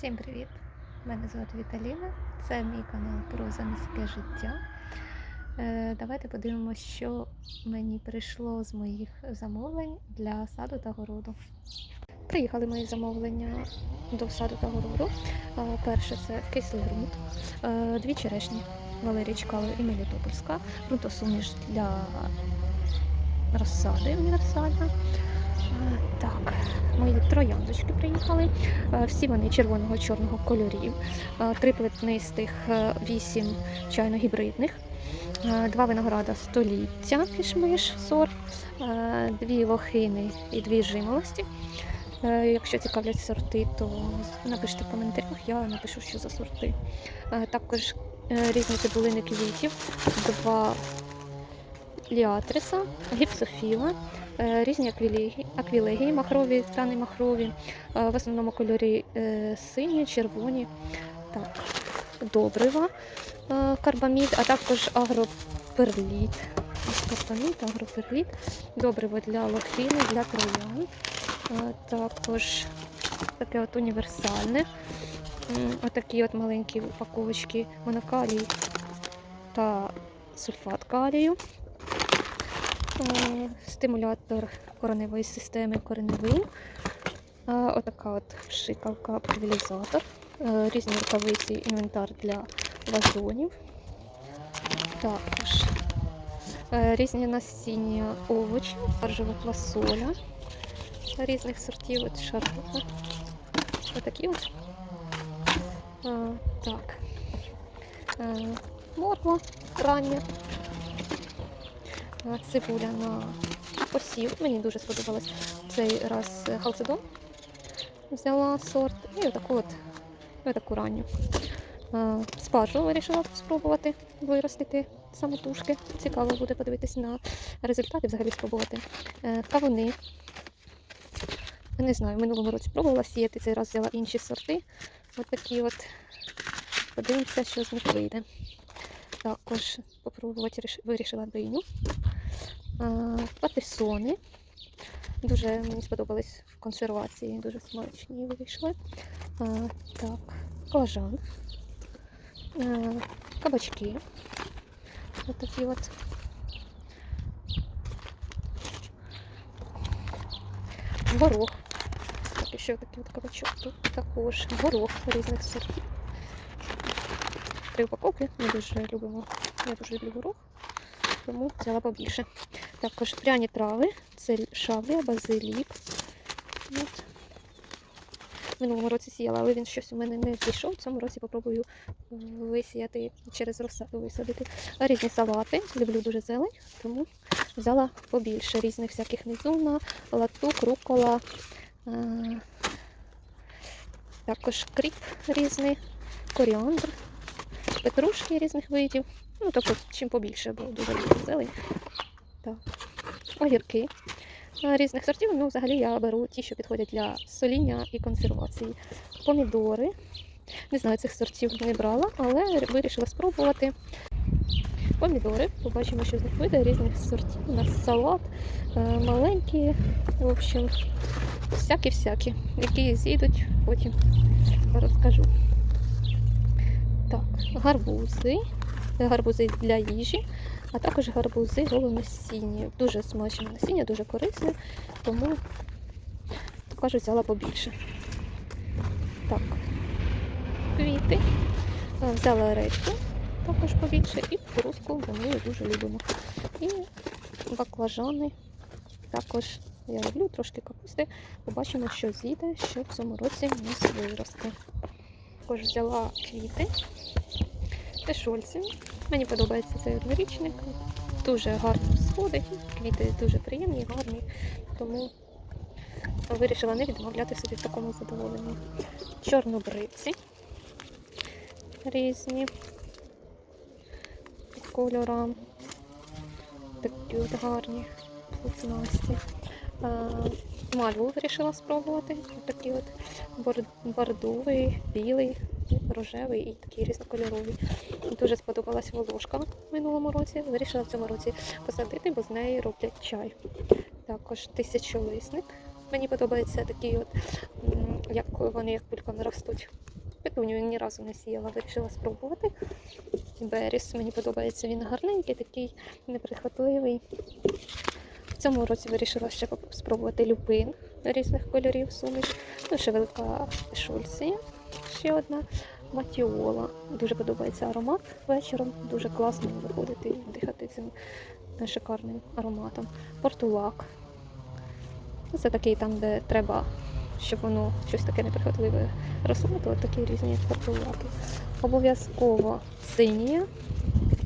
Всім привіт! Мене звати Віталіна. Це мій канал про заміське життя. Е, Давайте подивимося, що мені прийшло з моїх замовлень для саду та городу. Приїхали мої замовлення до саду та городу. Е, Перше це кислий ґрунт, е, дві черешні Валерій Чкалов і Мелітопольська, ґрунтосуміш для розсади універсальна. Так, мої трояндочки приїхали. Е, Всі вони червоного чорного кольорів. Е, Три плетнистих, е, вісім чайно-гібридних. Два винограда століття кішмиш сорт, дві лохини і дві жимолості. Якщо цікавлять сорти, то напишіть в коментарях, я напишу, що за сорти. Також різні цибулини квітів, два ліатриса, гіпсофіла, е, різні аквілегії, махрові та не махрові, е, в основному кольорі е, сині, червоні, так, добрива, карбамід, а також агроперліт. Карбамід, агроперліт, добриво для лохини, для троян. Також таке от універсальне. Отакі от маленькі упаковочки монокалій та сульфат калію. Стимулятор кореневої системи кореневий. Отака от пшикалка пульверизатор. Е, Різні рукавиці, інвентар для вазонів. Також е, різні насіння овочів, спаржева фасоля різних сортів, от шарлотна. Отакі от. Так. Е, Морква рання. Е, Цибуля на посів. Мені дуже сподобалось цей раз е, халцедон. Взяла сорт і отаку от отаку ранню. Е, Спаржу вирішила спробувати виростити самотужки. Цікаво буде подивитися на результати, взагалі спробувати. Кавуни. Не знаю, в минулому році пробувала сіяти, цей раз взяла інші сорти. От такі от. Подивимося, що з них вийде. Також попробувати вирішила диню. Патисони. Дуже мені сподобались в консервації, дуже смачні вийшли. Так, баклажан. Кабачки. Ось такі от. Горох. Так, ще такий от кабачок. Тут також горох різних сортів. Три упаковки. Ми дуже любимо. Я дуже люблю горох, тому взяла побільше. Також пряні трави, це шавлія, базилік. От. Минулому році сіяла, але він щось у мене не пішов. В цьому році попробую висіяти через розсаду висадити. Різні салати. Люблю дуже зелень, тому взяла побільше різних всяких низуна, латук, рукола. Також кріп різний, коріандр, петрушки різних видів. Ну, тобто, чим побільше, бо дуже люблю зелень. Так. Огірки різних сортів. Ну, взагалі я беру ті, що підходять для соління і консервації. Помідори. Не знаю, цих сортів не брала, але вирішила спробувати. Помідори, побачимо, що з них вийде різних сортів. У нас салат, е, маленькі, в общем, всякі-всякі, які зійдуть, потім розкажу. Так, гарбузи, гарбузи для їжі, а також гарбузи голонасінні. Дуже смачне насіння, дуже корисне, тому кажу, взяла побільше. Так, квіти. Взяла редьку також побільше і кукурузку, ми дуже любимо. І баклажани також я люблю трошки капусти. Побачимо, що зійде, що в цьому році в нас виросте. Також взяла квіти. Це шольці. Мені подобається цей однорічник. Дуже гарно сходить. Квіти дуже приємні, гарні. Тому вирішила не відмовляти собі в такому задоволенні. Чорнобривці різні під кольорам. Такі от гарні пухнасті. Мальву вирішила спробувати. Такий от бордовий, білий, рожевий і такий різнокольоровий. Дуже сподобалась волошка в минулому році. Вирішила в цьому році посадити, бо з неї роблять чай. Також тисячолисник. Мені подобається такий от як вони як кульками ростуть. Петунію ні разу не сіяла, вирішила спробувати. Беріс, мені подобається, він гарненький, такий неприхотливий. В цьому році вирішила ще спробувати люпин різних кольорів суміш. Ну, ще велика шульція, ще одна матіола. Дуже подобається аромат вечором. Дуже класно виходити і дихати цим шикарним ароматом. Портулак. Це такий там, де треба, щоб воно щось таке неприхотливе то такі різні портулаки. Обов'язково синія.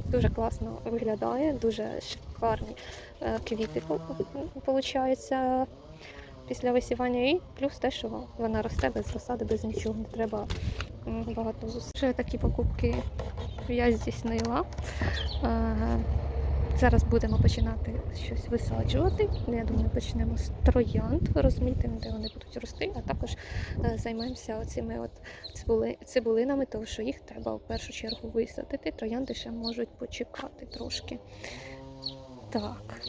Дуже класно виглядає, дуже шикарні е, квіти получаються після висівання. І плюс те, що вона росте без розсади, без нічого. Не треба багато. Ще такі покупки я здійснила. Е, Зараз будемо починати щось висаджувати. Я думаю, почнемо з троянд, розмітимо, де вони будуть рости, а також е, займаємося оцими от цибули, цибулинами, тому що їх треба в першу чергу висадити. Троянди ще можуть почекати трошки. Так.